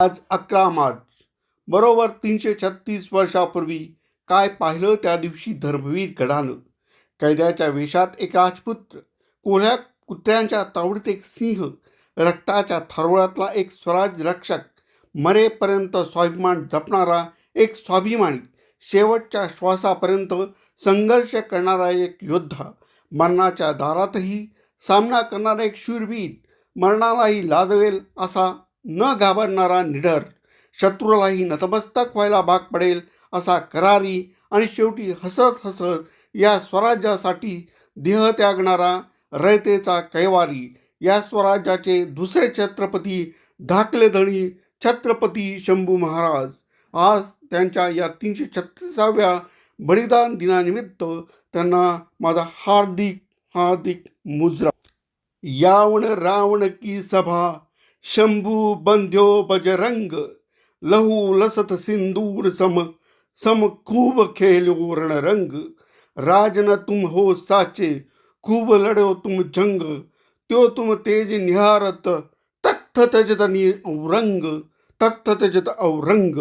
आज अकरा मार्च. बरोबर तीनशे छत्तीस वर्षापूर्वी काय पाहिलं त्या दिवशी धर्मवीर गडानं? कैद्याच्या वेशात एक राजपुत्र कोळ्या कुत्र्यांच्या तावडीत एक सिंह रक्ताच्या थारोळातला एक स्वराज रक्षक मरेपर्यंत स्वाभिमान जपणारा एक स्वाभिमानी शेवटच्या श्वासापर्यंत संघर्ष करणारा एक योद्धा मरणाच्या दारातही सामना करणारा एक शूरवीर मरणालाही लाजवेल असा न घाबरणारा निडर. शत्रूलाही नतमस्तक व्हायला भाग पडेल असा करारी आणि शेवटी हसत हसत या स्वराज्यासाठी देह त्यागणारा रयतेचा कैवारी. या स्वराज्याचे दुसरे छत्रपती धाकले धणी छत्रपती शंभू महाराज. आज त्यांच्या या तीनशे छत्तीसाव्या बलिदान दिनानिमित्त त्यांना माझा हार्दिक हार्दिक मुजरा. यावण रावण की सभा शंभू बंध्यो बजरंग लहू लसत सिंदूर सम सम खूब खेलो रणरंग. राजन तुम हो साचे खूब लडो तुम जंग. त्यो तुम तेज निहारत तख्त तजत नि औरंग तख्त तजत औरंग.